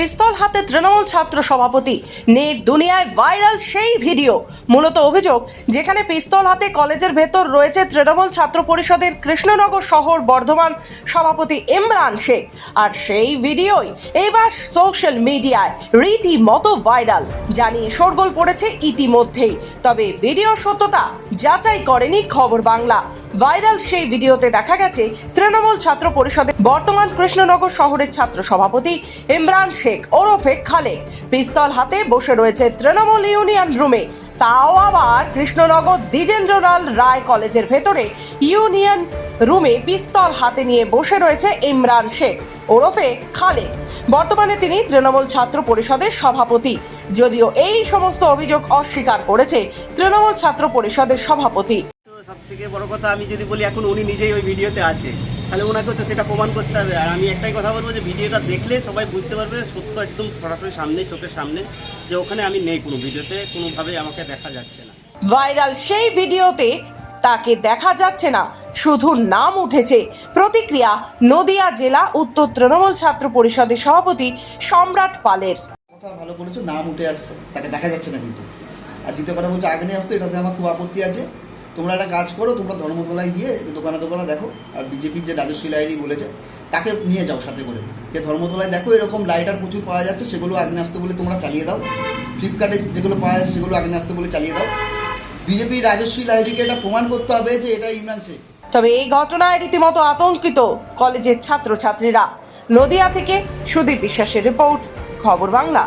পিস্তল হাতে তৃণমূল ছাত্র সভাপতি। নেট দুনিয়ায় ভাইরাল সেই ভিডিও। মূলত অভিযোগ, যেখানে পিস্তল হাতে কলেজের ভেতর রয়েছে তৃণমূল ছাত্র পরিষদের কৃষ্ণনগর শহর বর্ধমান সভাপতি ইমরান শেখ। আর সেই ভিডিওই এবার সোশ্যাল মিডিয়ায় রীতিমতো ভাইরাল। জানিয়ে শোরগোল পড়েছে ইতিমধ্যেই। তবে ভিডিও সত্যতা যাচাই করেনি খবর বাংলা। ভাইরাল সেই ভিডিওতে দেখা গেছে তৃণমূল ছাত্র পরিষদের বর্তমান কৃষ্ণনগর শহরের ছাত্র সভাপতি ইমরান শেখ ওরফে খালে। পিস্তল হাতে বসে রয়েছে তৃণমূল ইউনিয়ন রুমে। তাও আবার কৃষ্ণনগর দ্বিজেন্দ্রলাল রায় কলেজের ভেতরে ইউনিয়ন রুমে পিস্তল হাতে নিয়ে বসে রয়েছে ইমরান শেখ ওরফে খালেক বর্তমানে তিনি তৃণমূল ছাত্র পরিষদের সভাপতি। যদিও এই সমস্ত অভিযোগ অস্বীকার করেছে তৃণমূল ছাত্র পরিষদের সভাপতি। থেকে বড় কথা আমি যদি বলি এখন উনি নিজেই ওই ভিডিওতে আছে তাহলে ওনাকেও তো সেটা প্রমাণ করতে হবে। আর আমি একটাই কথা বলব যে ভিডিওটা দেখলে সবাই বুঝতে পারবে সত্য একদম সরাসরি সামনে চোখের সামনে যে ওখানে আমি নেই কোনো ভিডিওতে কোনোভাবে আমাকে দেখা যাচ্ছে না। ভাইরাল সেই ভিডিওতে তাকে দেখা যাচ্ছে না শুধু নাম উঠেছে। প্রতিক্রিয়া নদিয়া জেলা উত্তর তৃণমূল ছাত্র পরিষদের সভাপতি সম্রাট পালের। কথা ভালো করেছ নাম উঠে আসছে তাকে দেখা যাচ্ছে না কিন্তু। আর দ্বিতীয় কথা বলছে আগে নিয়ে আসতো এটাতে আমার খুব আপত্তি আছে। তোমরা একটা কাজ করো, তোমরা ধর্মতলায় গিয়ে দোকানে দোকানে দেখো, আর বিজেপির যে রাজস্বী লাইনি বলেছে, তাকে নিয়ে যাও সাথে করে। যে ধর্মতলায় দেখো এরকম লাইটার প্রচুর পাওয়া যাচ্ছে, সেগুলো আগ্নেয়াস্ত্র বলে তোমরা চালিয়ে দাও। ফ্লিপকার্টে যেগুলো পাওয়া যাচ্ছে, সেগুলো আগ্নেয়াস্ত্র বলে চালিয়ে দাও। বিজেপির রাজস্বী লাইরিকে এটা প্রমাণ করতে হবে যে এটা ইমরান শেখ। তবে এই ঘটনায় রীতিমতো আতঙ্কিত কলেজের ছাত্রছাত্রীরা। নদিয়া থেকে সুদীপ বিশ্বাসের রিপোর্ট, খবর বাংলা।